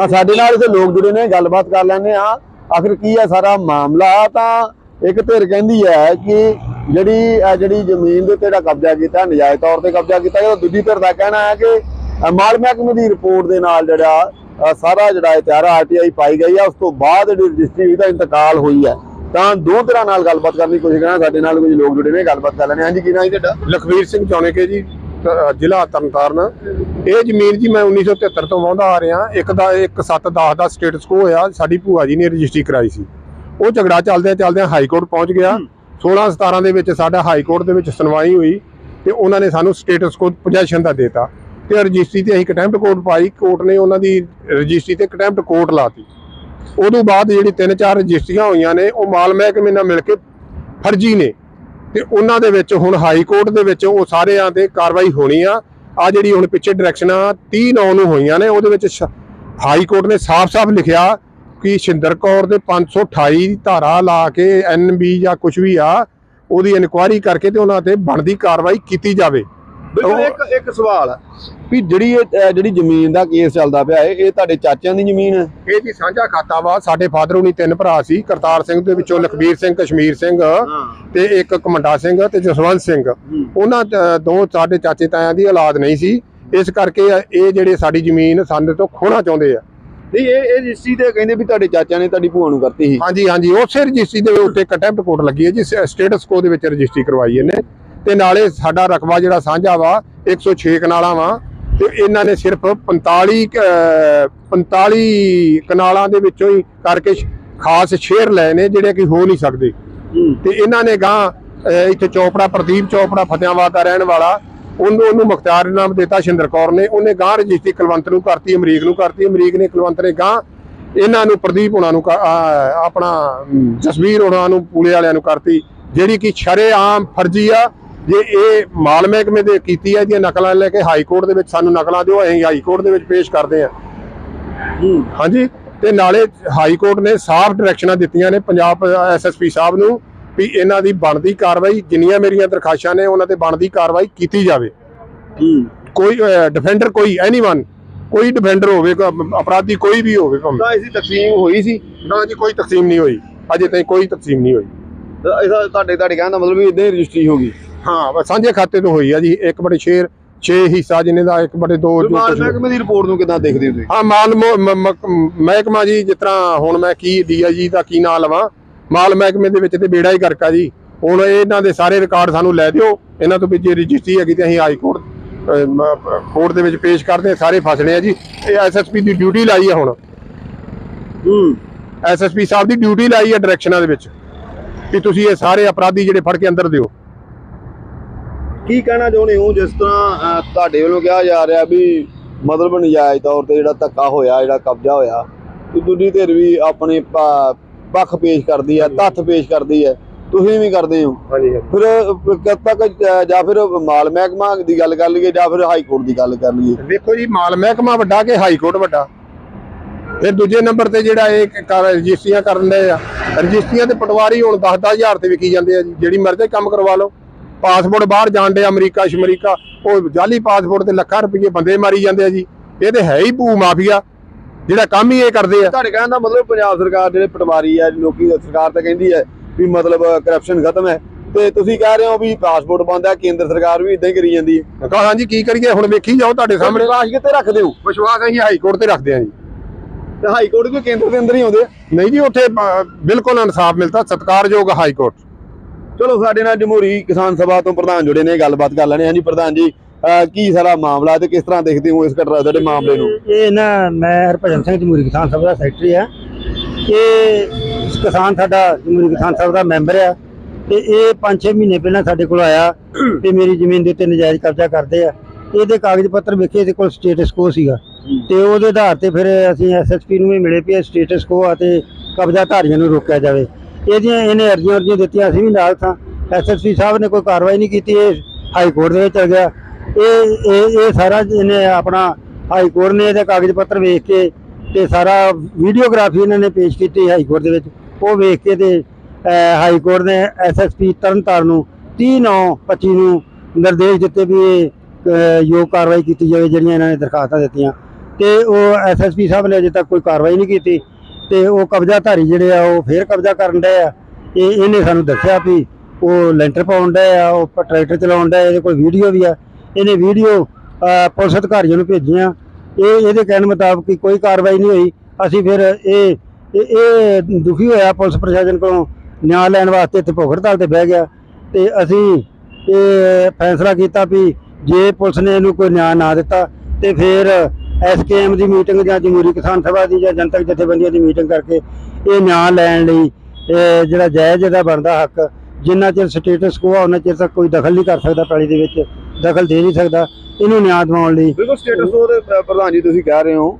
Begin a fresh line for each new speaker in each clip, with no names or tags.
ਤਾਂ ਸਾਡੇ ਨਾਲ ਇੱਥੇ ਲੋਕ ਜੁੜੇ ਨੇ, ਗੱਲਬਾਤ ਕਰ ਲੈਂਦੇ ਆ ਆਖਿਰ ਕੀ ਹੈ ਸਾਰਾ ਮਾਮਲਾ? ਤਾਂ ਇੱਕ ਧਿਰ ਕਹਿੰਦੀ ਹੈ ਕਿ ਜਿਹੜੀ ਜਿਹੜੀ ਜ਼ਮੀਨ ਦੇ ਉੱਤੇ ਜਿਹੜਾ ਕਬਜ਼ਾ ਕੀਤਾ, ਨਜਾਇਜ਼ ਤੌਰ ਤੇ ਕਬਜ਼ਾ ਕੀਤਾ ਗਿਆ ਦੂਜੀ ਧਿਰ ਦਾ ਕਹਿਣਾ ਹੈ ਕਿ ਮਾਲ ਮਹਿਕਮੇ ਦੀ ਰਿਪੋਰਟ ਦੇ ਨਾਲ ਜਿਹੜਾ ਸਾਰਾ ਜਿਹੜਾ ਇਤਿਹਾਰ ਆਰਟੀਆਈ ਪਾਈ ਗਈ ਹੈ ਉਸ ਤੋਂ ਬਾਅਦ ਜਿਹੜੀ ਰਜਿਸਟਰੀ ਦਾ ਇੰਤਕਾਲ ਹੋਈ ਹੈ। ਤਾਂ ਦੋ ਤਰ੍ਹਾਂ ਨਾਲ ਗੱਲਬਾਤ ਕਰਨ ਦੀ ਕੋਸ਼ਿਸ਼ ਕਰਾਂਗੇ, ਸਾਡੇ ਨਾਲ ਕੁਝ ਲੋਕ ਜੁੜੇ ਨੇ, ਗੱਲਬਾਤ ਕਰ ਲੈਣੇ ਹਾਂਜੀ, ਕੀ ਨਾਂ ਜੀ ਤੁਹਾਡਾ?
ਲਖਵੀਰ ਸਿੰਘ ਚੌਣੇਕੇ ਜੀ ਜ਼ਿਲ੍ਹਾ ਤਰਨਤਾਰਨ। ਇਹ ਜ਼ਮੀਨ ਜੀ ਮੈਂ 1973 ਤੋਂ ਵਾਹੁੰਦਾ ਆ ਰਿਹਾ। ਇੱਕ ਦਾ ਇੱਕ 710 ਦਾ ਸਟੇਟਸ ਕੋ ਹੋਇਆ। ਸਾਡੀ ਭੂਆ ਜੀ ਨੇ ਰਜਿਸਟਰੀ ਕਰਾਈ ਸੀ। ਉਹ ਝਗੜਾ ਚੱਲਦਿਆਂ ਚੱਲਦਿਆਂ ਹਾਈ ਕੋਰਟ ਪਹੁੰਚ ਗਿਆ। 16 17 ਦੇ ਵਿੱਚ ਸਾਡਾ ਹਾਈ ਕੋਰਟ ਦੇ ਵਿੱਚ ਸੁਣਵਾਈ ਹੋਈ ਤੇ ਉਹਨਾਂ ਨੇ ਸਾਨੂੰ ਸਟੇਟਸ ਕੋ ਪੋਜੀਸ਼ਨ ਦਾ ਦੇਤਾ ਤੇ ਰਜਿਸਟਰੀ ਤੇ ਅਸੀਂ ਕੰਟੈਂਪਟ ਕੋਰਟ ਪਾਈ। ਕੋਰਟ ਨੇ ਉਹਨਾਂ ਦੀ ਰਜਿਸਟਰੀ ਤੇ ਕੰਟੈਂਪਟ ਕੋਰਟ ਲਾਤੀ। ਉਦੋਂ ਬਾਅਦ ਜਿਹੜੀ ਤਿੰਨ ਚਾਰ ਰਜਿਸਟਰੀਆਂ ਹੋਈਆਂ ਨੇ ਉਹ ਮਾਲ ਮਹਿਕਮੇ ਨਾਲ ਮਿਲ ਕੇ ਫਰਜ਼ੀ ਨੇ ਤੇ ਉਹਨਾਂ ਦੇ ਵਿੱਚ ਹੁਣ ਹਾਈ ਕੋਰਟ ਦੇ ਵਿੱਚ ਉਹ ਸਾਰਿਆਂ ਤੇ ਕਾਰਵਾਈ ਹੋਣੀ ਆ। ਆ ਜਿਹੜੀ ਹੁਣ ਪਿੱਛੇ ਡਾਇਰੈਕਸ਼ਨਾਂ 30 9 ਨੂੰ ਹੋਈਆਂ ਨੇ, ਉਹਦੇ ਵਿੱਚ ਹਾਈ ਕੋਰਟ ਨੇ ਸਾਫ਼-ਸਾਫ਼ ਲਿਖਿਆ ਕਿ ਸ਼ਿੰਦਰ ਕੌਰ ਦੇ 528 ਦੀ ਧਾਰਾ ਲਾ ਕੇ ਐਨਬੀ ਜਾਂ ਕੁਝ ਵੀ ਆ, ਉਹਦੀ ਇਨਕੁਆਇਰੀ ਕਰਕੇ ਤੇ ਉਹਨਾਂ ਤੇ ਬਣਦੀ ਕਾਰਵਾਈ ਕੀਤੀ ਜਾਵੇ।
ਬਿਲਕੁਲ ਇੱਕ ਇੱਕ ਸਵਾਲ ਵੀ ਜਿਹੜੀ ਇਹ ਅ, ਜਿਹੜੀ ਜ਼ਮੀਨ ਦਾ ਕੇਸ ਚੱਲਦਾ ਪਿਆ ਹੈ ਇਹ ਤੁਹਾਡੇ ਚਾਚਿਆਂ ਦੀ ਜ਼ਮੀਨ ਹੈ
ਇਹ ਜੀ ਸਾਂਝਾ ਖਾਤਾ ਵਾ। ਸਾਡੇ ਫਾਦਰ ਹੁਣੀ ਤਿੰਨ ਭਰਾ ਸੀ ਕਰਤਾਰ ਸਿੰਘ ਦੇ ਵਿੱਚੋਂ ਲਖਬੀਰ ਸਿੰਘ ਕਸ਼ਮੀਰ ਸਿੰਘ ਤੇ ਇੱਕ ਕਮੰਡਾ ਸਿੰਘ ਤੇ ਜਸਵੰਤ ਸਿੰਘ। ਉਹਨਾਂ ਦੋ ਸਾਡੇ ਚਾਚੇ ਤਾਇਆਂ ਦੀ ਔਲਾਦ ਨਹੀਂ ਸੀ। ਇਸ ਕਰਕੇ ਇਹ ਜਿਹੜੇ ਸਾਡੀ ਜ਼ਮੀਨ ਸਾਡੇ ਤੋਂ ਖੋਣਾ ਚਾਹੁੰਦੇ ਆ।
ਨਹੀਂ ਇਹ ਇਹ ਰਜਿਸਟਰੀ ਤੇ ਕਹਿੰਦੇ ਵੀ ਤੁਹਾਡੇ ਚਾਚਿਆਂ ਨੇ ਤੁਹਾਡੀ ਭੂਆ ਨੂੰ ਕਰਤੀ ਸੀ।
ਹਾਂਜੀ ਹਾਂਜੀ ਉਸੇ ਰਜਿਸਟਰੀ ਦੇ ਉੱਤੇ ਕੰਟੈਂਪਟ ਕੋਡ ਲੱਗੀ ਹੈ ਜੀ ਸਟੇਟਸ ਕੋ ਦੇ ਵਿੱਚ ਰਜਿਸਟਰੀ ਕਰਵਾਈ ਇਹਨੇ। ਤੇ ਨਾਲੇ ਸਾਡਾ ਰਕਬਾ ਜਿਹੜਾ ਸਾਂਝਾ ਵਾ 106 ਕਨਾਲਾਂ ਵਾ ਤੇ ਇਹਨਾਂ ਨੇ ਸਿਰਫ 45 ਕ- ਅਹ 45 ਕਨਾਲਾਂ ਦੇ ਵਿੱਚੋਂ ਹੀ ਕਰਕੇ ਖਾਸ ਸ਼ੇਅਰ ਲਏ ਨੇ ਜਿਹੜੇ ਕਿ ਹੋ ਨਹੀਂ ਸਕਦੇ। ਤੇ ਇਹਨਾਂ ਨੇ ਗਾਂ ਇੱਥੇ ਚੋਪੜਾ ਪ੍ਰਦੀਪ ਚੋਪੜਾ ਫਤਿਆਬਾਦ ਦਾ ਰਹਿਣ ਵਾਲਾ ਉਹਨੂੰ ਉਹਨੂੰ ਮੁਖਤਾਰ ਇਨਾਮ ਦਿੱਤਾ ਸ਼ਿੰਦਰ ਕੌਰ ਨੇ। ਉਹਨੇ ਗਾਂ ਰਜਿਸਟਰੀ ਕੁਲਵੰਤ ਨੂੰ ਕਰਤੀ ਅਮਰੀਕ ਨੂੰ ਕਰਤੀ। ਅਮਰੀਕ ਨੇ ਕੁਲਵੰਤ ਨੇ ਗਾਂ ਇਹਨਾਂ ਨੂੰ ਪ੍ਰਦੀਪ ਹੋਣਾ ਨੂੰ ਆਪਣਾ ਜਸਵੀਰ ਹੋਣਾ ਨੂੰ ਪੂਲੇ ਵਾਲਿਆਂ ਨੂੰ ਕਰਤੀ ਜਿਹੜੀ ਕਿ ਸ਼ਰੇਆਮ ਫਰਜ਼ੀ ਆ ਜੇ ਇਹ ਮਾਲ ਮਹਿਕਮੇ ਦੇ ਕੀਤੀ ਹੈ ਇਹਦੀਆਂ ਨਕਲਾਂ ਲੈ ਕੇ ਹਾਈ ਕੋਰਟ ਦੇ ਵਿੱਚ ਸਾਨੂੰ ਨਕਲਾਂ ਦਿਓ ਅਸੀਂ ਹਾਈ ਕੋਰਟ ਦੇ ਵਿੱਚ ਪੇਸ਼ ਕਰਦੇ ਹਾਂ। ਹਾਂਜੀ? ਤੇ ਨਾਲੇ ਹਾਈ ਕੋਰਟ ਨੇ ਸਾਫ਼ ਡਾਇਰੈਕਸ਼ਨਾਂ ਦਿੱਤੀਆਂ ਨੇ ਪੰਜਾਬ ਐਸਐਸਪੀ ਸਾਹਿਬ ਨੂੰ ਵੀ ਇਹਨਾਂ ਦੀ ਬਣਦੀ ਕਾਰਵਾਈ ਜਿੰਨੀਆਂ ਮੇਰੀਆਂ ਦਰਖਾਸ਼ਾਂ ਨੇ ਉਹਨਾਂ ਤੇ ਬਣਦੀ ਕਾਰਵਾਈ ਕੀਤੀ ਜਾਵੇ। ਕੋਈ ਡਿਫੈਂਡਰ ਕੋਈ ਐਨੀਵਨ ਕੋਈ ਡਿਫੈਂਡਰ ਹੋਵੇ ਅਪਰਾਧੀ ਕੋਈ ਵੀ ਹੋਵੇ ਭਾਵੇਂ।
ਤਾਂ ਇਸੀ ਤਕਸੀਮ ਹੋਈ ਸੀ।
ਨਾ ਜੀ ਕੋਈ ਤਕਸੀਮ ਨਹੀਂ ਹੋਈ। ਅਜੇ ਤਾਈਂ ਕੋਈ ਤਕਸੀਮ ਨਹੀਂ ਹੋਈ।
ਇਹਦਾ ਤੁਹਾਡੇ ਤੁਹਾਡੇ ਕਹਿਣ ਦਾ ਮਤਲਬ ਵੀ ਇਦਾਂ ਹੀ ਰਜਿਸਟਰੀ ਹੋ ਗਈ।
ਹਾਂ ਬਸ ਸਾਂਝੇ ਖਾਤੇ ਤੋਂ ਹੋਈ ਆ ਜੀ ਇੱਕ ਬੜੇ ਸ਼ੇਰ 6 ਹਿੱਸਾ ਜਿਹਨੇ ਦਾ ਇੱਕ ਬੜੇ ਦੋ ਜੋ
ਮਾਲ
ਕੁਛ-
ਮਹਿਕਮੇ ਦੀ ਰਿਪੋਰਟ ਨੂੰ ਕਿਦਾਂ ਦੇਖਦੇ ਹੋ ਤੁਸੀਂ?
ਹਾਂ ਮਾਲ ਮਹਿਕਮਾ ਜੀ ਜਿਸ ਤਰ੍ਹਾਂ ਹੁਣ ਮੈਂ ਕੀ ਡੀਆਈਜੀ ਦਾ ਕੀ ਨਾਂ ਲਵਾਂ ਮਾਲ ਮਹਿਕਮੇ ਦੇ ਵਿੱਚ ਤੇ ਬੇੜਾ ਹੀ ਕਰਕਾ ਜੀ। ਹੁਣ ਇਹਨਾਂ ਦੇ ਸਾਰੇ ਰਿਕਾਰਡ ਸਾਨੂੰ ਲੈ ਦਿਓ ਇਹਨਾਂ ਤੋਂ ਵੀ ਜੇ ਰਜਿਸਟਰੀ ਹੈਗੀ ਤੇ ਅਸੀਂ ਹਾਈ ਕੋਰਟ ਕੋਰਟ ਦੇ ਵਿੱਚ ਪੇਸ਼ ਕਰਦੇ ਹਾਂ ਸਾਰੇ ਫਸਣੇ ਆ ਜੀ। ਇਹ ਐਸਐਸਪੀ ਦੀ ਡਿਊਟੀ ਲਾਈ ਆ ਹੁਣ।
ਹੂੰ।
ਐਸਐਸਪੀ ਸਾਹਿਬ ਦੀ ਡਿਊਟੀ ਲਾਈ ਆ ਡਾਇਰੈਕਸ਼ਨਾਂ ਦੇ ਵਿੱਚ ਕਿ ਤੁਸੀਂ ਇਹ ਸਾਰੇ ਅਪਰਾਧੀ ਜਿਹੜੇ ਫੜ ਕੇ ਅੰਦਰ ਦਿਓ।
ਕੀ ਕਹਿਣਾ ਚਾਹੁੰਦੇ ਹੋ? ਜਿਸ ਤਰ੍ਹਾਂ ਤੁਹਾਡੇ ਵੱਲੋਂ ਕਿਹਾ ਜਾ ਰਿਹਾ ਵੀ ਮਤਲਬ ਨਜਾਇਜ਼ ਤੌਰ ਤੇ ਜਿਹੜਾ ਧੱਕਾ ਹੋਇਆ ਜਿਹੜਾ ਕਬਜ਼ਾ ਹੋਇਆ ਤੇ ਦੂਜੀ ਧਿਰ ਵੀ ਆਪਣੇ ਪੱਖ ਪੇਸ਼ ਕਰਦੀ ਹੈ ਤੱਥ ਪੇਸ਼ ਕਰਦੀ ਹੈ। ਤੁਸੀਂ ਵੀ ਕਰਦੇ ਹੋ? ਫਿਰ ਕਦ ਤੱਕ ਜਾਂ ਫਿਰ ਮਾਲ ਮਹਿਕਮਾ ਦੀ ਗੱਲ ਕਰ ਲਈਏ ਜਾਂ ਫਿਰ ਹਾਈ ਕੋਰਟ ਦੀ ਗੱਲ ਕਰ ਲਈਏ?
ਦੇਖੋ ਜੀ ਮਾਲ ਮਹਿਕਮਾ ਵੱਡਾ ਕਿ ਹਾਈ ਕੋਰਟ ਵੱਡਾ? ਫਿਰ ਦੂਜੇ ਨੰਬਰ ਤੇ ਜਿਹੜਾ ਇਹ ਰਜਿਸਟਰੀਆਂ ਕਰਨ ਦੇ ਆ ਰਜਿਸਟਰੀਆਂ ਤੇ ਪਟਵਾਰੀ ਹੁਣ 10-10000 ਤੇ ਵਿਕੀ ਜਾਂਦੇ ਆ ਜਿਹੜੀ ਮਰਜ਼ੀ ਕੰਮ ਕਰਵਾ ਲਓ। ਪਾਸਪੋਰਟ ਬਾਹਰ ਜਾਣ ਦੇ ਅਮਰੀਕਾ ਸ਼ਮਰੀਕਾ ਉਹ ਜਾਲੀ ਪਾਸਪੋਰਟ ਤੇ ਲੱਖਾਂ ਰੁਪਏ ਬੰਦੇ ਮਾਰੀ ਜਾਂਦੇ ਆ ਜੀ। ਇਹ ਤੇ ਹੈ ਹੀ ਭੂ ਮਾਫੀਆ ਜਿਹੜਾ ਕੰਮ ਹੀ ਇਹ ਕਰਦੇ ਆ।
ਤੁਹਾਡੇ ਕਹਿਣ ਦਾ ਮਤਲਬ ਪੰਜਾਬ ਸਰਕਾਰ ਜਿਹੜੇ ਪਟਵਾਰੀ ਹੈ ਲੋਕੀ ਸਰਕਾਰ ਤਾਂ ਕਹਿੰਦੀ ਹੈ ਵੀ ਮਤਲਬ ਕਰਪਸ਼ਨ ਖਤਮ ਹੈ। ਤੇ ਤੁਸੀਂ ਕਹਿ ਰਹੇ ਹੋ ਵੀ ਪਾਸਪੋਰਟ ਬੰਦ ਹੈ ਕੇਂਦਰ ਸਰਕਾਰ ਵੀ ਇਦਾਂ ਹੀ ਕਰੀ ਜਾਂਦੀ ਹੈ।
ਕਹਾਂ ਹਾਂਜੀ ਕੀ ਕਰੀਏ? ਹੁਣ ਵੇਖੀ ਜਾਓ ਤੁਹਾਡੇ ਸਾਹਮਣੇ।
ਵਿਸ਼ਵਾਸ ਕਿੱਥੇ ਰੱਖਦੇ ਹੋ?
ਵਿਸ਼ਵਾਸ ਅਸੀਂ ਹਾਈ ਕੋਰਟ ਤੇ ਰੱਖਦੇ ਆ ਜੀ।
ਤੇ ਹਾਈ ਕੋਰਟ ਵੀ ਕੇਂਦਰ ਦੇ ਅੰਦਰ ਹੀ ਆਉਂਦੇ ਆ?
ਨਹੀਂ ਜੀ ਉੱਥੇ ਬਿਲਕੁਲ ਇਨਸਾਫ ਮਿਲਦਾ ਸਤਿਕਾਰਯੋਗ ਹਾਈ ਕੋਰਟ।
ਚਲੋ ਸਾਡੇ ਨਾਲ ਜਮਹੂਰੀ ਕਿਸਾਨ ਸਭਾ ਤੋਂ ਪ੍ਰਧਾਨ ਜੁੜੇ ਨੇ, ਗੱਲਬਾਤ ਕਰ ਲੈਣੇ ਹਾਂਜੀ ਪ੍ਰਧਾਨ ਜੀ ਕੀ ਸਾਰਾ ਮਾਮਲਾ ਤੇ ਕਿਸ ਤਰ੍ਹਾਂ ਦੇਖਦੇ ਹੋ ਇਸ ਘਟਨਾ ਦੇ ਮਾਮਲੇ ਨੂੰ?
ਇਹ ਨਾ, ਮੈਂ ਹਰਭਜਨ ਸਿੰਘ ਜਮਹੂਰੀ ਕਿਸਾਨ ਸਭਾ ਦਾ ਸੈਕਟਰੀ ਆ। ਇਹ ਕਿਸਾਨ ਸਾਡਾ ਜਮਹੂਰੀ ਕਿਸਾਨ ਸਭਾ ਦਾ ਮੈਂਬਰ ਆ ਤੇ ਇਹ 5-6 ਮਹੀਨੇ ਪਹਿਲਾਂ ਸਾਡੇ ਕੋਲ ਆਇਆ ਤੇ ਮੇਰੀ ਜ਼ਮੀਨ ਦੇ ਉੱਤੇ ਨਜਾਇਜ਼ ਕਬਜ਼ਾ ਕਰਦੇ ਆ। ਇਹਦੇ ਕਾਗਜ਼ ਪੱਤਰ ਵੇਖੇ, ਇਹਦੇ ਕੋਲ ਸਟੇਟਸ ਕੋ ਸੀਗਾ। ਤੇ ਉਹਦੇ ਆਧਾਰ ਤੇ ਫਿਰ ਅਸੀਂ ਐਸਐਸਪੀ ਨੂੰ ਵੀ ਮਿਲੇ ਵੀ ਸਟੇਟਸ ਕੋ ਆ ਤੇ ਕਬਜ਼ਾ ਧਾਰੀਆਂ ਨੂੰ ਰੋਕਿਆ ਜਾਵੇ। ਇਹਦੀਆਂ ਇਹਨੇ ਅਰਜ਼ੀਆਂ ਅਰਜ਼ੀਆਂ ਦਿੱਤੀਆਂ, ਅਸੀਂ ਵੀ ਨਾਲ ਸਾਂ ਐਸਐਸਪੀ ਸਾਹਿਬ ਨੇ ਕੋਈ ਕਾਰਵਾਈ ਨਹੀਂ ਕੀਤੀ, ਇਹ ਹਾਈ ਕੋਰਟ ਦੇ ਵਿੱਚ ਚਲ ਗਿਆ। ਇਹ ਇਹ ਇਹ ਸਾਰਾ ਇਹਨੇ ਆਪਣਾ ਹਾਈ ਕੋਰਟ ਨੇ ਇਹਦੇ ਕਾਗਜ਼ ਪੱਤਰ ਵੇਖ ਕੇ ਤੇ ਸਾਰਾ ਵੀਡੀਓਗ੍ਰਾਫੀ ਇਹਨਾਂ ਨੇ ਪੇਸ਼ ਕੀਤੀ ਹਾਈ ਕੋਰਟ ਦੇ ਵਿੱਚ। ਉਹ ਵੇਖ ਕੇ ਤੇ ਹਾਈ ਕੋਰਟ ਨੇ ਐਸਐਸਪੀ ਤਰਨਤਾਰਨ ਨੂੰ 30 9 25 ਨੂੰ ਨਿਰਦੇਸ਼ ਦਿੱਤੇ ਵੀ ਇਹ ਯੋਗ ਕਾਰਵਾਈ ਕੀਤੀ ਜਾਵੇ ਜਿਹੜੀਆਂ ਇਹਨਾਂ ਨੇ ਦਰਖਾਸਤਾਂ ਦਿੱਤੀਆਂ। ਤੇ ਉਹ ਐਸਐਸਪੀ ਸਾਹਿਬ ਨੇ ਅਜੇ ਤੱਕ ਕੋਈ ਕਾਰਵਾਈ ਨਹੀਂ ਕੀਤੀ। ਤੇ ਉਹ ਕਬਜ਼ਾਧਾਰੀ ਜਿਹੜੇ ਆ, ਉਹ ਫੇਰ ਕਬਜ਼ਾ ਕਰਨ ਡਏ ਆ। ਇਹ ਇਹਨੇ ਸਾਨੂੰ ਦੱਸਿਆ ਵੀ ਉਹ ਲੈਂਟਰ ਪਾਉਣ ਡਏ ਆ, ਉਹ ਟਰੈਕਟਰ ਚਲਾਉਣ ਡਏ ਇਹਦੇ ਕੋਲ ਵੀਡੀਓ ਵੀ ਆ। ਇਹਨੇ ਵੀਡੀਓ ਪੁਲਿਸ ਅਧਿਕਾਰੀਆਂ ਨੂੰ ਭੇਜੀਆਂ। ਇਹ, ਇਹਦੇ ਕਹਿਣ ਮੁਤਾਬਕ ਕੋਈ ਕਾਰਵਾਈ ਨਹੀਂ ਹੋਈ। ਅਸੀਂ ਫਿਰ ਇਹ ਇਹ ਦੁਖੀ ਹੋਇਆ ਪੁਲਿਸ ਪ੍ਰਸ਼ਾਸਨ ਕੋਲੋਂ। ਨਿਆਂ ਲੈਣ ਵਾਸਤੇ ਇੱਥੇ ਭੁੱਖ ਹੜਤਾਲ ਤੇ ਬਹਿ ਗਿਆ। ਤੇ ਅਸੀਂ ਇਹ ਫੈਸਲਾ ਕੀਤਾ ਵੀ ਜੇ ਪੁਲਿਸ ਨੇ ਇਹਨੂੰ ਕੋਈ ਨਿਆਂ ਨਾ ਦਿੱਤਾ, ਤੇ ਫਿਰ ਐਸਕੇਐਮ ਦੀ ਮੀਟਿੰਗ ਜਾਂ ਜਮਹੂਰੀ ਕਿਸਾਨ ਸਭਾ ਦੀ ਜਾਂ ਜਨਤਕ ਜਥੇਬੰਦੀਆਂ ਦੀ ਮੀਟਿੰਗ ਕਰਕੇ ਇਹ ਨਿਆਂ ਲੈਣ ਲਈ ਜਿਹੜਾ ਜਾਇਜ਼ ਇਹਦਾ ਬਣਦਾ ਹੱਕ ਜਿੰਨਾ ਚਿਰ ਸਟੇਟਸ ਕੋ ਆ ਉਹਨਾਂ ਚਿਰ ਤੱਕ ਕੋਈ ਦਖਲ ਨਹੀਂ ਕਰ ਸਕਦਾ ਪੈਲੀ ਦੇ ਵਿੱਚ ਦਖਲ ਦੇ ਨਹੀਂ ਸਕਦਾ। ਇਹਨੂੰ ਨਿਆਂ ਦਿਵਾਉਣ ਲਈ
ਬਿਲਕੁਲ ਸਟੇਟਸ ਪ- ਪ੍ਰਧਾਨ ਜੀ ਤੁਸੀਂ ਕਹਿ ਰਹੇ ਹੋ।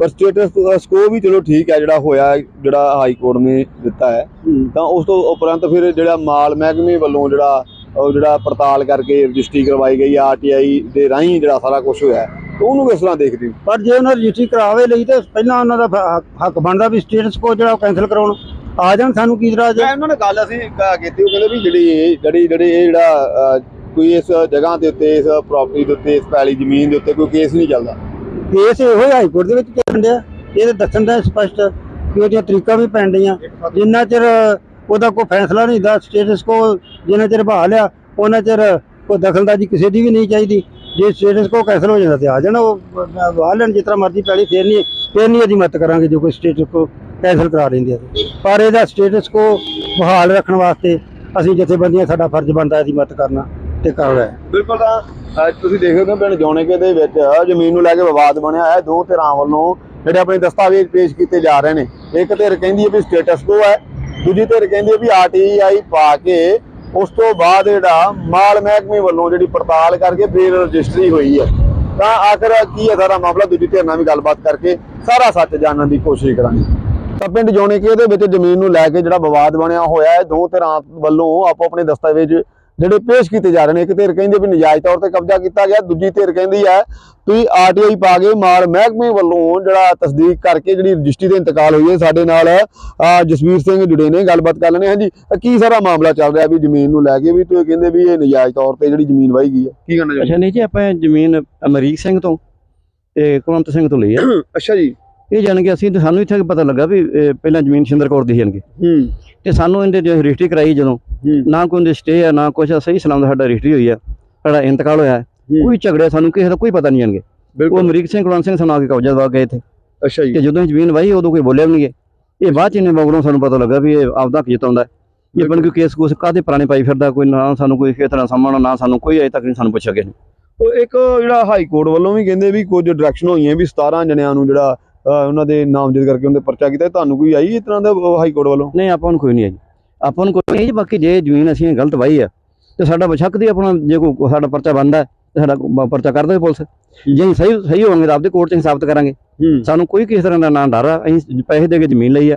ਪਰ ਸਟੇਟਸ ਸਕੋ ਵੀ ਚਲੋ ਠੀਕ ਹੈ ਜਿਹੜਾ ਹੋਇਆ ਜਿਹੜਾ ਹਾਈ ਕੋਰਟ ਨੇ ਦਿੱਤਾ ਹੈ। ਤਾਂ ਉਸ ਤੋਂ ਉਪਰੰਤ ਫਿਰ ਜਿਹੜਾ ਮਾਲ ਮਹਿਕਮੇ ਵੱਲੋਂ ਜਿਹੜਾ ਉਹ ਜਿਹੜਾ ਪੜਤਾਲ ਕਰਕੇ ਰਜਿਸਟਰੀ ਕਰਵਾਈ ਗਈ ਆਰਟੀਆਈ ਦੇ ਰਾਹੀਂ ਜਿਹੜਾ ਸਾਰਾ ਕੁਝ ਹੋਇਆ ਉਹਨੂੰ ਕਿਸ ਤਰ੍ਹਾਂ ਦੇਖਦੇ
ਪਰ ਜੇ ਉਹਨਾਂ ਰਜਿਸਟਰੀ ਕਰਾਵੇ ਲਈ ਤੇ ਪਹਿਲਾਂ ਉਹਨਾਂ ਦਾ ਹੱਕ ਬਣਦਾ ਵੀ ਸਟੇਟਸ ਕੋ ਜਿਹੜਾ ਕੈਨਸਲ ਕਰਾਉਣ। ਆ ਜਾਣ ਸਾਨੂੰ ਕੀ ਇਤਰਾਜ਼ ਹੈ?
ਉਹਨਾਂ ਨੇ ਗੱਲ ਅਸੀਂ ਕੀਤੀ ਉਹ ਕਹਿੰਦੇ ਵੀ ਜਿਹੜੀ ਜਿਹੜੀ ਜਿਹੜੀ ਇਹ ਜਿਹੜਾ ਕੋਈ ਇਸ ਜਗ੍ਹਾ ਦੇ ਉੱਤੇ ਇਸ ਪ੍ਰਾਪਰਟੀ ਦੇ ਉੱਤੇ ਇਸ ਪੈਲੀ ਜ਼ਮੀਨ ਦੇ ਉੱਤੇ ਕੋਈ ਕੇਸ ਨਹੀਂ ਚੱਲਦਾ।
ਕੇਸ ਇਹੋ ਹੀ ਹਾਈ ਕੋਰਟ ਦੇ ਵਿੱਚ ਚੱਲਣ ਡਿਆ। ਇਹ ਤਾਂ ਦੱਸਣ ਦਾ ਸਪਸ਼ਟ ਕਿ ਉਹਦੀਆਂ ਤਰੀਕਾਂ ਵੀ ਪੈਣ ਡਈਆਂ। ਜਿੰਨਾ ਚਿਰ ਉਹਦਾ ਕੋਈ ਫੈਸਲਾ ਨਹੀਂ ਦਾ ਸਟੇਟਸ ਕੋ ਜਿੰਨਾ ਚਿਰ ਬਹਾ ਲਿਆ ਉਹਨਾਂ ਚਿਰ ਕੋਈ ਦਖਲਦਾਜ਼ੀ ਕਿਸੇ ਦੀ ਵੀ ਨਹੀਂ ਚਾਹੀਦੀ। ਜੇ ਸਟੇਟਸ ਕੋ ਕੈਂਸਲ ਹੋ ਜਾਂਦਾ ਤੇ ਆ ਜਾਣਾ ਉਹ ਵਾਹ ਲੈਣ ਜਿਸ ਤਰ੍ਹਾਂ ਮਰਜ਼ੀ ਪੈਲੀ ਫੇਰ ਨਹੀਂ ਫੇਰ ਨਹੀਂ ਇਹਦੀ ਮਦਦ ਕਰਾਂਗੇ ਜੋ ਕੋਈ ਸਟੇਟਸ ਕੋ ਕੈਂਸਲ ਕਰਾ ਲੈਂਦੇ ਆ। ਪਰ ਇਹਦਾ ਸਟੇਟਸ ਕੋ ਬਹਾਲ ਰੱਖਣ ਵਾਸਤੇ ਅਸੀਂ ਜਥੇਬੰਦੀਆਂ ਸਾਡਾ ਫਰਜ਼ ਬਣਦਾ ਇਹਦੀ ਮਦਦ ਕਰਨਾ ਤੇ ਕਰ ਰਿਹਾ
ਬਿਲਕੁਲ ਤਾਂ ਅ, ਤੁਸੀਂ ਦੇਖ ਸਕਦੇ ਹੋ ਪਿੰਡ ਜੌਣੇਕੇ ਦੇ ਵਿੱਚ ਜ਼ਮੀਨ ਨੂੰ ਲੈ ਕੇ ਵਿਵਾਦ ਬਣਿਆ ਹੈ। ਦੋ ਧਿਰਾਂ ਵੱਲੋਂ ਜਿਹੜੇ ਆਪਣੇ ਦਸਤਾਵੇਜ਼ ਪੇਸ਼ ਕੀਤੇ ਜਾ ਰਹੇ ਨੇ। ਇੱਕ ਧਿਰ ਕਹਿੰਦੀ ਹੈ ਵੀ ਸਟੇਟਸ ਕੋ ਹੈ ਦੂਜੀ ਧਿਰ ਕਹਿੰਦੀ ਹੈ ਵੀ ਆਰਟੀਆਈ ਪਾ ਕੇ ਉਸ ਤੋਂ ਬਾਅਦ ਜਿਹੜਾ ਮਾਲ ਮਹਿਕਮੇ ਵੱਲੋਂ ਜਿਹੜੀ ਪੜਤਾਲ ਕਰਕੇ ਫਿਰ ਰਜਿਸਟਰੀ ਹੋਈ ਹੈ। ਤਾਂ ਆਖਰ ਕੀ ਹੈ ਸਾਰਾ ਮਾਮਲਾ? ਦੂਜੀ ਧਿਰ ਨਾਲ ਵੀ ਗੱਲਬਾਤ ਕਰਕੇ ਸਾਰਾ ਸੱਚ ਜਾਣਨ ਦੀ ਕੋਸ਼ਿਸ਼ ਕਰਾਂਗੇ। ਤਾਂ ਪਿੰਡ ਜੌਣੇਕੇ ਦੇ ਵਿੱਚ ਜ਼ਮੀਨ ਨੂੰ ਲੈ ਕੇ ਜਿਹੜਾ ਵਿਵਾਦ ਬਣਿਆ ਹੋਇਆ ਹੈ, ਦੋ ਧਿਰਾਂ ਵੱਲੋਂ ਆਪੋ ਆਪਣੇ ਦਸਤਾਵੇਜ਼ ਜਿਹੜੇ ਪੇਸ਼ ਕੀਤੇ ਜਾ ਰਹੇ ਨੇ ਇੱਕ ਧਿਰ ਕਹਿੰਦੀ ਵੀ ਨਜਾਇਜ਼ ਤੌਰ ਤੇ ਕਬਜ਼ਾ ਕੀਤਾ ਗਿਆ ਦੂਜੀ ਧਿਰ ਕਹਿੰਦੀ ਹੈ ਤੁਸੀਂ ਆਰਟੀਆਈ ਪਾ ਕੇ ਮਾਲ ਮਹਿਕਮੇ ਵੱਲੋਂ ਜਿਹੜਾ ਤਸਦੀਕ ਕਰਕੇ ਜਿਹੜੀ ਰਜਿਸਟਰੀ ਦੇ ਇੰਤਕਾਲ ਹੋਈ ਹੈ ਸਾਡੇ ਨਾਲ ਜਸਵੀਰ ਸਿੰਘ ਜੁੜੇ ਨੇ ਗੱਲਬਾਤ ਕਰ ਲੈਣੇ ਹਾਂਜੀ ਕੀ ਸਾਰਾ ਮਾਮਲਾ ਚੱਲ ਰਿਹਾ ਵੀ ਜ਼ਮੀਨ ਨੂੰ ਲੈ ਕੇ ਵੀ ਤੁਸੀਂ ਕਹਿੰਦੇ ਵੀ ਇਹ ਨਜਾਇਜ਼ ਤੌਰ ਤੇ ਜਿਹੜੀ ਜ਼ਮੀਨ ਵਾਹੀ ਗਈ ਹੈ? ਕੀ ਕਰਨਾ
ਅੱਛਾ ਨਹੀਂ ਜੀ ਆਪਾਂ ਜ਼ਮੀਨ ਅਮਰੀਕ ਸਿੰਘ ਤੋਂ ਤੇ ਕੁਲਵੰਤ ਸਿੰਘ ਤੋਂ ਲਈ ਆ
ਅੱਛਾ ਜੀ।
ਇਹ ਜਾਣ ਕੇ ਅਸੀਂ ਤੇ ਸਾਨੂੰ ਇੱਥੇ ਪਤਾ ਲੱਗਾ ਵੀ ਇਹ ਪਹਿਲਾਂ ਜ਼ਮੀਨ ਸਿੰਦਰ ਕੌਰ ਦੀ ਜਾਣਗੇ
ਹੂੰ
ਤੇ ਸਾਨੂੰ ਇਹਦੇ ਜੋ ਰਜਿਸਟਰੀ ਕਰਾਈ ਜਦੋਂ। ਨਾ ਕੋਈ ਉਹਦੇ ਸਟੇ ਆ ਨਾ ਕੁਛ ਆ, ਸਹੀ ਸਲਾਮ ਦਾ ਸਾਡਾ ਰਜਿਸਟਰੀ ਹੋਈ ਆ ਸਾਡਾ ਇੰਤਕਾਲ ਹੋਇਆ ਹੈ।
ਹੂੰ।
ਕੋਈ ਝਗੜਾ ਸਾਨੂੰ ਕਿਸੇ ਦਾ ਕੋਈ ਪਤਾ ਨਹੀਂ ਜਾਣਗੇ ਉਹ
ਬਿਲਕੁਲ
ਅਮਰੀਕ ਸਿੰਘ ਕੁਲਵੰਤ ਸਿੰਘ ਸਾਨੂੰ ਆ ਕੇ ਕਬਜ਼ਾ ਦਵਾ ਗਏ ਇੱਥੇ
ਅੱਛਾ
ਤੇ
ਜੀ
ਜਦੋਂ ਇਹ ਜ਼ਮੀਨ ਵਾਹੀ ਉਦੋਂ ਕੋਈ ਬੋਲਿਆ ਵੀ ਨਹੀਂ ਗੇ। ਇਹ ਬਾਅਦ ਚ ਇਹਨੇ ਮਗਰੋਂ ਸਾਨੂੰ ਪਤਾ ਲੱਗਾ ਵੀ ਇਹ ਆਪਦਾ ਜਿਤਾਉਂਦਾ ਹੈ। ਇਹ ਬਣ ਕੇ ਕੇਸ ਕੋਸ ਕਾਦੇ ਪੁਰਾਣੇ ਪਾਈ ਫਿਰਦਾ ਕੋਈ ਨਾ ਸਾਨੂੰ ਕੋਈ ਕਿਸੇ ਤਰ੍ਹਾਂ ਸਾਹਮਣਾ ਨਾ ਸਾਨੂੰ ਕੋਈ ਅਜੇ ਤੱਕ ਨਹੀਂ ਸਾਨੂੰ ਪੁੱਛਿਆ ਕਿਸੇ ਨੇ
ਉਹ ਇੱਕ ਜਿਹੜਾ ਹਾਈ ਕੋਰਟ ਵੱਲੋਂ ਵੀ ਕਹਿੰਦੇ ਵੀ ਕੁਝ ਡਾਇਰੈਕਸ਼ਨ ਹੋਈਆਂ ਵੀ 17 ਜਣਿਆਂ ਨੂੰ ਜਿਹੜਾ ਉਹਨਾਂ ਦੇ ਨਾਮਜ਼ਦ ਕਰਕੇ ਉਹਨਾਂ ਦੇ ਪਰਚਾ ਕੀਤਾ ਤੁਹਾਨੂੰ ਕੋਈ ਆਈ ਇਸ ਤਰ੍ਹਾਂ ਦਾ ਹਾਈ ਕੋਰਟ ਵੱਲੋਂ?
ਨਹੀਂ ਆਪਾਂ ਨੂੰ ਕੋਈ ਨਹੀਂ ਜੀ ਆਪਾਂ ਨੂੰ ਕੋਈ ਨਹੀਂ ਬਾਕੀ ਜੇ ਜ਼ਮੀਨ ਅਸੀਂ ਗਲਤ ਵਾਹੀ ਆ ਤੇ ਸਾਡਾ ਬਸ਼ੱਕ ਦੀ ਆਪਣਾ ਜੇ ਕੋਈ ਸਾਡਾ ਪਰਚਾ ਬਣਦਾ ਹੈ, ਤੇ ਸਾਡਾ ਪਰਚਾ ਕਰ ਦੇਵੇ ਪੁਲਿਸ। ਜੇ ਸਹੀ ਸਹੀ ਹੋਵਾਂਗੇ ਤਾਂ ਆਪਦੇ ਕੋਰਟ 'ਚ ਸਾਬਤ ਕਰਾਂਗੇ। ਸਾਨੂੰ ਕੋਈ ਕਿਸੇ ਤਰ੍ਹਾਂ ਦਾ ਨਾਂ ਡਰ ਆ ਅਸੀਂ ਪੈਸੇ ਦੇ ਕੇ ਜ਼ਮੀਨ ਲਈ ਆ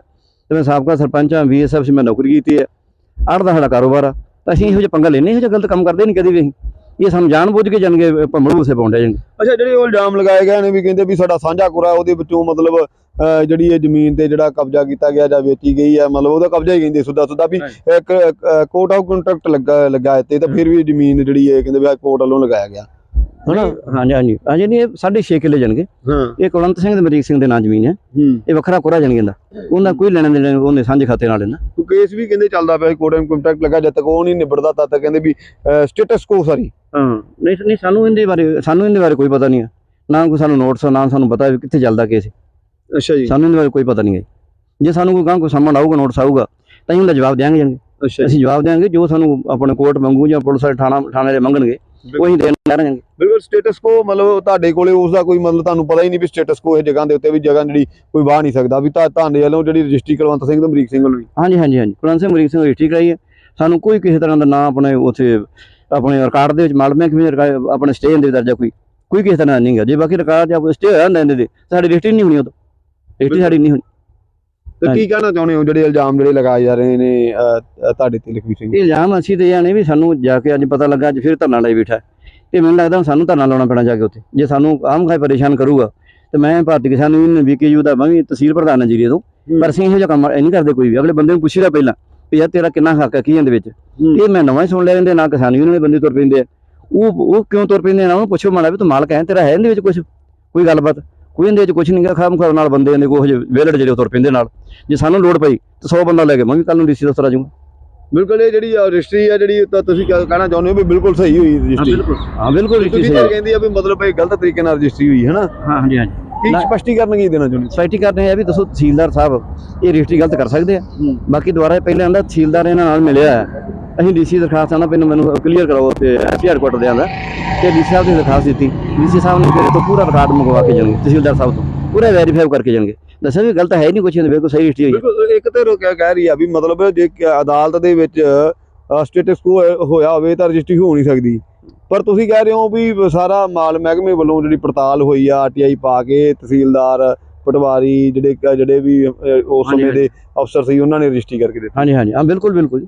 ਤੇ ਮੈਂ ਸਾਬਕਾ ਸਰਪੰਚ ਆ ਵੀਐਸਐਫ 'ਚ ਮੈਂ ਨੌਕਰੀ ਕੀਤੀ ਆ ਦਾ ਸਾਡਾ ਕਾਰੋਬਾਰ ਆ ਤਾਂ ਅਸੀਂ ਇਹੋ ਜਿਹਾ ਪੰਗਾ ਲੈਨੇ ਇਹੋ ਜਿਹਾ ਗਲਤ ਕੰਮ ਕਰਦੇ ਨਹੀਂ ਕਦੀ ਵੀ ਅਸੀਂ। ਇਹ ਸਾਨੂੰ ਜਾਣ ਬੁੱਝ ਕੇ ਜਾਣਗੇ ਭੰਬੜੂ ਸੇ ਪਾਉਂਦੇ ਜਾਣਗੇ।
ਅੱਛਾ ਜਿਹੜੇ ਉਹ ਇਲਜ਼ਾਮ ਲਗਾਏ ਗਏ ਨੇ ਵੀ ਕਹਿੰਦੇ ਵੀ ਸਾਡਾ ਸਾਂਝਾ ਕੁਰਾ ਉਹਦੇ ਵਿੱਚੋਂ ਮਤਲਬ ਜਿਹੜੀ ਇਹ ਜ਼ਮੀਨ ਤੇ ਜਿਹੜਾ ਕਬਜ਼ਾ ਕੀਤਾ ਗਿਆ ਜਾਂ ਵੇਚੀ ਗਈ ਹੈ ਮਤਲਬ ਉਹਦਾ ਕਬਜ਼ਾ ਹੀ ਕਹਿੰਦੇ ਸੁਦਾ ਸੁਦਾ ਵੀ ਇੱਕ ਕੋਰਟ ਆਫ ਕੰਟਰੈਕਟ ਲੱਗਾ ਲੱਗਾ ਇੱਥੇ ਤਾਂ ਫਿਰ ਵੀ ਜ਼ਮੀਨ ਜਿਹੜੀ ਹੈ ਕਹਿੰਦੇ ਵੀ ਕੋਰਟ ਵੱਲੋਂ ਲਗਾਇਆ ਗਿਆ। ਹਨਾ?
ਹਾਂਜੀ ਹਾਂਜੀ। ਹਾਂਜੀ ਨਹੀਂ ਇਹ ਸਾਢੇ ਛੇ ਕਿੱਲੇ ਜਾਣਗੇ
ਹਾਂ।
ਇਹ ਕੁਲਵੰਤ ਸਿੰਘ ਤੇ ਮਰੀਕ ਸਿੰਘ ਦੇ ਨਾਂ ਜ਼ਮੀਨ ਹੈ।
ਹੂੰ।
ਇਹ ਵੱਖਰਾ ਕੁਰਾ ਜਾਣਗੇ ਦਾ ਉਹਨਾਂ ਕੋਈ ਲੈਣਾ ਦੇਣਾ ਨਹੀਂ, ਉਹਨੇ ਸਾਂਝੇ ਖਾਤੇ ਨਾਲ ਲੈਣਾ।
ਕੋਈ ਕੇਸ ਵੀ ਕਹਿੰਦੇ ਚੱਲਦਾ ਪਿਆ ਕੋਰਟ ਆਫ ਕੰਟਰੈਕਟ ਲੱਗਾ ਜਦ ਤੱਕ ਉਹ ਨਹੀਂ ਨਿਬੜਦਾ ਤਦ ਤੱਕ ਕਹਿੰਦੇ ਵੀ ਸਟੇਟਸ ਕੋ ਸਾਰੀ।
ਹਾਂ। ਨਹੀਂ ਨਹੀਂ ਸਾਨੂੰ ਇਹਦੇ ਬਾਰੇ ਸਾਨੂੰ ਇਹਦੇ ਬਾਰੇ ਕੋਈ ਪਤਾ ਨਹੀਂ ਹੈ। ਨਾ ਕੋਈ ਸਾਨੂੰ ਨੋਟਿਸ ਨਾ ਸਾਨੂੰ ਪਤਾ ਵੀ ਕਿੱਥੇ ਚੱਲਦਾ ਕੇਸ।
ਅੱਛਾ ਜੀ।
ਸਾਨੂੰ ਇਹਦੇ ਬਾਰੇ ਕੋਈ ਪਤਾ ਨਹੀਂ ਹੈ। ਜੇ ਸਾਨੂੰ ਕੋਈ ਗਾਂ ਕੋਈ ਸਾਹਮਣ ਆਊਗਾ ਨੋਟਿਸ ਆਊਗਾ ਤਾਂ ਅਸੀਂ ਉਹਦਾ ਜਵਾਬ ਦੇਾਂਗੇ ਜਾਣਗੇ ਅਸੀਂ ਜਵਾਬ ਦੇਾਂਗੇ ਜੋ ਸਾਨੂੰ ਆਪਣੇ ਕੋਰਟ ਮੰਗੂ ਜਾਂ ਪੁਲਿਸ ਵਾਲੇ ਥਾਣਾ ਥਾਣੇ ਦੇ ਮੰਗਣਗੇ। ਉਹ ਦੇਣ ਜਾਾਂਗੇ
ਬਿਲਕੁਲ ਸਟੇਟਸ ਕੋ ਮਤਲਬ ਤੁਹਾਡੇ ਕੋਲੇ ਉਸ ਦਾ ਕੋਈ ਮਤਲਬ ਤੁਹਾਨੂੰ ਪਤਾ ਹੀ ਨਹੀਂ ਵੀ ਸਟੇਟਸ ਕੋ ਇਹ ਜਗ੍ਹਾ ਦੇ ਉੱਤੇ ਵੀ ਜਗ੍ਹਾ ਜਿਹੜੀ ਕੋਈ ਵਾਹ ਨਹੀਂ ਸਕਦਾ। ਵੀ ਤਾਂ ਤੁਹਾਡੇ ਵੱਲੋਂ ਜਿਹੜੀ ਰਜਿਸਟਰੀ ਕੁਲਵੰਤ ਸਿੰਘ ਤੇ ਅਮਰੀਕ ਸਿੰਘ ਵੱਲੋਂ
ਹਾਂਜੀ ਹਾਂਜੀ ਹਾਂਜੀ। ਕੁਲਵੰਤ ਸਿੰਘ ਮਰੀਕ ਸਿੰਘ ਰਜਿਸਟਰੀ ਕਰਾਈ ਹੈ। ਸਾਨੂੰ ਕੋਈ ਕਿਸੇ ਤਰ੍ਹਾਂ ਦਾ ਨਾਂ ਆਪਣੇ ਉੱਥੇ ਆਪਣੇ ਰਿਕਾਰਡ ਦੇ ਵਿੱਚ ਮਾਲਮੇ ਕਿਵੇਂ ਆਪਣੇ ਸਟੇ ਦੇ ਦਰਜਾ ਕੋਈ। ਕੋਈ ਕਿਸੇ ਤਰ੍ਹਾਂ ਨਹੀਂ ਗਾ ਜੇ ਬਾਕੀ ਰਿਕਾਰਡ ਜਾਂ ਸਟੇ ਹੋਇਆ ਹੁੰਦਾ ਇਹਦੇ ਦੇ ਸਾਡੀ ਰਜਿਸਟਰੀ ਨਹੀਂ ਹੋਣੀ ਉਹ ਰਜਿਸਟਰੀ ਸਾਡੀ ਨਹੀਂ ਹੋਣੀ।
ਤੇ ਕੀ ਕਹਿਣਾ ਚਾਹੁੰਦੇ ਹੋ ਜਿਹੜੇ ਇਲਜ਼ਾਮ ਜਿਹੜੇ ਲਗਾਏ ਜਾ ਰਹੇ ਨੇ ਤੁਹਾਡੇ ਤੇ ਲਖਵੀਰ ਸਿੰਘ?
ਇਹ ਇਲਜ਼ਾਮ ਅਸੀਂ ਤੇ ਜਾਣੇ ਵੀ ਸਾਨੂੰ ਜਾ ਕੇ ਅੱਜ ਪਤਾ ਲੱਗਾ ਅੱਜ ਫਿਰ ਧਰਨਾ ਲਈ ਬੈਠਾ। ਤੇ ਮੈਨੂੰ ਲੱਗਦਾ ਸਾਨੂੰ ਧਰਨਾ ਲਾਉਣਾ ਪੈਣਾ ਜਾ ਕੇ ਉੱਥੇ। ਜੇ ਸਾਨੂੰ ਆਮ ਖਾਈ ਪਰੇਸ਼ਾਨ ਕਰੂਗਾ ਤੇ ਮੈਂ ਭਾਰਤੀ ਕਿਸਾਨ ਯੂਨੀਅਨ ਵੀਕੇਯੂ ਦਾ ਮੈਂ ਵੀ ਤਹਿਸੀਲ ਪ੍ਰਧਾਨ ਹਾਂ ਜੀਰੇ ਤੋਂ। ਪਰ ਅਸੀਂ ਇਹੋ ਜਿਹਾ ਕੰਮ ਇਹ ਨਹੀਂ ਕਰਦੇ ਕੋਈ ਵੀ। ਅਗਲੇ ਬੰਦੇ ਨੂੰ ਪੁੱਛੀਦਾ ਪਹਿਲਾਂ ਵੀ ਯਾਰ ਤੇਰਾ ਕਿੰਨਾ ਹੱਕ ਹੈ ਕੀ ਇਹਦੇ ਵਿੱਚ? ਇਹ ਮੈਂ ਨਵਾਂ ਹੀ ਸੁਣ ਲਿਆ ਇਹਦੇ ਨਾਲ ਕਿਸਾਨ ਯੂਨੀਅਨ ਦੇ ਬੰਦੇ ਤੁਰ ਪੈਂਦੇ ਆ। ਉਹ ਉਹ ਕਿਉਂ ਤੁਰ ਪੈਂਦੇ ਆ ਨਾ? ਉਹਨੂੰ ਪੁੱਛੋ ਮਾੜਾ ਵੀ ਤੂੰ ਮਾਲਕ ਹੈ ਤੇਰਾ ਹੈ ਇਹਦੇ ਵਿੱਚ ਕੁਝ ਕੋਈ ਗੱਲਬਾਤ? ਕੋਈ ਇਹਦੇ ਵਿੱਚ ਕੁਝ ਨਹੀਂ ਗਾ ਖਾਮ ਖਾਮ ਨਾਲ ਬੰਦੇ ਨੇ ਕੋਈ ਵੇਲੜ ਜਿਹੜੇ ਤੁਰ ਪੈਂਦੇ ਨਾਲ। ਜੇ ਸਾਨੂੰ ਲੋੜ ਪਈ ਤਾਂ 100 ਬੰਦਾ ਲੈ ਕੇ ਮੈਂ ਵੀ ਕੱਲ ਨੂੰ ਡੀਸੀ ਦਫ਼ਤਰ ਆ ਜਾਊਂਗਾ।
ਬਿਲਕੁਲ ਇਹ ਜਿਹੜੀ ਰਜਿਸਟਰੀ ਹੈ ਜਿਹੜੀ ਤਾਂ ਤੁਸੀਂ ਕਹਿ- ਕਹਿਣਾ ਚਾਹੁੰਦੇ ਹੋ ਵੀ ਬਿਲਕੁਲ ਸਹੀ ਹੋਈ ਰਜਿਸਟਰੀ।
ਹਾਂ ਬਿਲਕੁਲ। ਰਜਿਸਟਰੀ ਸਹੀ ਹੈ।
ਕਹਿੰਦੀ ਆ ਵੀ ਮਤਲਬ ਇਹ ਗਲਤ ਤਰੀਕੇ ਨਾਲ ਰਜਿਸਟਰੀ ਹੋਈ ਹੈ ਨਾ
ਹਾਂ ਹਾਂਜੀ ਹਾਂਜੀ।
ਕੀ ਸਪਸ਼ਟੀਕਰਨ ਕੀ ਦੇਣਾ ਚਾਹੁੰਦੇ
ਸੋਸਾਇਟੀ ਕਰਦੇ ਆ ਵੀ ਦੱਸੋ ਤਹਿਸੀਲਦਾਰ ਸਾਹਿਬ ਇਹ ਰਜਿਸਟਰੀ ਗਲਤ ਕਰ ਸਕਦੇ ਆ। ਬਾਕੀ ਦੁਬਾਰਾ ਪਹਿਲੇ ਆਂਦਾ ਤਹਿਸੀਲਦਾਰ ਇਹਨਾਂ ਨਾਲ ਮਿਲਿਆ ਹੈ। ਅਸੀਂ ਡੀਸੀ ਦਰਖਾਸਤ ਆਂਦਾ ਪਹਿਲਾਂ ਮੈਨੂੰ ਕਲੀਅਰ ਕਰਾਓ ਤੇ ਐਸਪੀ ਹੈਡਕੁਆਟਰ ਦੇ ਆਂਦਾ ਤੇ ਡੀਸੀ ਸਾਹਿਬ ਨੇ ਦਰਖਾਸਤ ਦਿੱਤੀ। ਡੀਸੀ ਸਾਹਿਬ ਨੇ ਫਿਰ ਤੋਂ ਪੂਰਾ ਰਿਕਾਰਡ ਮੰਗਵਾ ਕੇ ਜਾਣਗੇ ਤਹਿਸੀਲਦਾਰ ਸਾਹਿਬ ਤੋਂ। ਪੂਰਾ ਵੈਰੀਫਾਈ ਕਰਕੇ ਜਾਣਗੇ। ਦੱਸਿਆ ਵੀ ਗਲਤ ਹੈ ਨਹੀਂ ਕੁਛ ਇਹਦੇ ਬਿਲਕੁਲ ਸਹੀ ਰਜਿਸਟਰੀ ਹੋਈ
ਬਿਲਕੁਲ ਇੱਕ ਤੇ ਰੋ- ਕਹਿ ਰਹੀ ਆ ਵੀ ਮਤਲਬ ਜੇ ਅਦਾਲਤ ਦੇ ਵਿੱਚ ਸਟੇਟਸ ਕੋ ਹੋਇਆ ਹੋਵੇ ਤਾਂ ਰਜਿਸਟਰੀ ਹੋ ਨਹੀਂ ਸਕਦੀ। ਪਰ ਤੁਸੀਂ ਕਹਿ ਰਹੇ ਹੋ ਵੀ ਸਾਰਾ ਮਾਲ ਮਹਿਕਮੇ ਵੱਲੋਂ ਜਿਹੜੀ ਪੜਤਾਲ ਹੋਈ ਆ ਆਰਟੀਆਈ ਪਾ ਕੇ ਤਹਿਸੀਲਦਾਰ ਪਟਵਾਰੀ ਜਿਹੜੇ ਜਿਹੜੇ ਵੀ ਉਸ ਸਮੇਂ ਦੇ ਅਫਸਰ ਸੀ ਉਹਨਾਂ ਨੇ ਰਜਿਸਟਰੀ ਕਰਕੇ ਦਿੱਤੀ।
ਹਾਂਜੀ ਹਾਂਜੀ। ਹਾਂ ਬਿਲਕੁਲ ਬਿਲਕੁਲ।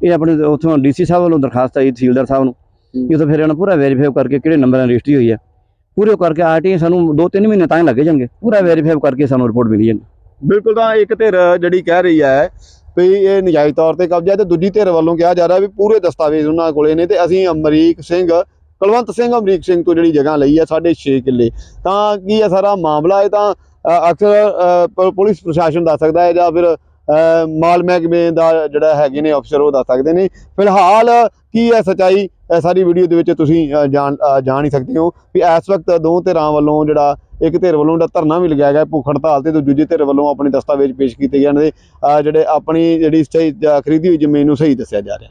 ਇਹ ਆਪਣੇ ਉੱਥੋਂ ਡੀਸੀ ਸਾਹਿਬ ਵੱਲੋਂ ਦਰਖਾਸਤ ਆਈ ਤਹਿਸੀਲਦਾਰ ਸਾਹਿਬ ਨੂੰ ਇਹ ਤਾਂ ਫਿਰ ਇਹਨਾਂ ਪੂਰਾ ਵੈਰੀਫਾਈ ਕਰਕੇ ਕਿਹੜੇ ਨੰਬਰ ਰਜਿਸਟਰੀ ਹੋਈ ਹੈ ਪੂਰੇ ਕਰਕੇ ਆਰਟੀ ਸਾਨੂੰ 2-3 ਮਹੀਨੇ ਤਾਂ ਲੱਗੇ ਜਾਣਗੇ। ਪੂਰਾ ਵੈਰੀਫਾਈ ਕਰਕੇ ਸਾਨੂੰ ਰਿਪੋਰਟ ਮਿਲੀ ਜਾਂਦੀ
ਬਿਲਕੁਲ ਤਾਂ ਇੱਕ ਧਿਰ ਜਿਹੜੀ ਕਹਿ ਰਹੀ ਹੈ ਵੀ ਇਹ ਨਜਾਇਜ਼ ਤੌਰ ਤੇ ਕਬਜ਼ਾ ਤੇ ਦੂਜੀ ਧਿਰ ਵੱਲੋਂ ਕਿਹਾ ਜਾ ਰਿਹਾ ਵੀ ਪੂਰੇ ਦਸਤਾਵੇਜ਼ ਉਹਨਾਂ ਕੋਲੇ ਨੇ ਤੇ ਅਸੀਂ ਅਮਰੀਕ ਸਿੰਘ ਕੁਲਵੰਤ ਸਿੰਘ ਅਮਰੀਕ ਸਿੰਘ ਤੋਂ ਜਿਹੜੀ ਜਗ੍ਹਾ ਲਈ ਹੈ 6.5 ਕਿੱਲੇ। ਤਾਂ ਕੀ ਇਹ ਸਾਰਾ ਮਾਮਲਾ ਹੈ ਤਾਂ ਅਕਸਰ ਪੁਲਿਸ ਪ੍ਰਸ਼ਾਸਨ ਦੱਸ ਸਕਦਾ ਹੈ ਜਾਂ ਫਿਰ ਮਾਲ ਮਹਿਕਮੇ ਦਾ ਜਿਹੜਾ ਹੈਗੇ ਨੇ ਅਫਸਰ ਉਹ ਦੱਸ ਸਕਦੇ ਨੇ। ਫਿਲਹਾਲ ਕੀ ਹੈ ਸਚਾਈ? ਸਾਰੀ ਵੀਡੀਓ ਦੇ ਵਿੱਚ ਤੁਸੀਂ ਜਾਣ ਜਾਣ ਹੀ ਸਕਦੇ ਹੋ ਵੀ ਇਸ ਵਕਤ ਦੋ ਧਿਰਾਂ ਵੱਲੋਂ ਜਿਹੜਾ ਇੱਕ ਧਿਰ ਵੱਲੋਂ ਜਿਹੜਾ ਧਰਨਾ ਵੀ ਲਗਾਇਆ ਗਿਆ ਭੁੱਖ ਹੜਤਾਲ ਤੇ ਤੇ ਦੂਜੀ ਧਿਰ ਵੱਲੋਂ ਆਪਣੇ ਦਸਤਾਵੇਜ਼ ਪੇਸ਼ ਕੀਤੇ ਗਏ ਨੇ। ਜਿਹੜੇ ਆਪਣੀ ਜਿਹੜੀ ਸਹੀ ਖਰੀਦੀ ਹੋਈ ਜ਼ਮੀਨ ਨੂੰ ਸਹੀ ਦੱਸਿਆ ਜਾ ਰਿਹਾ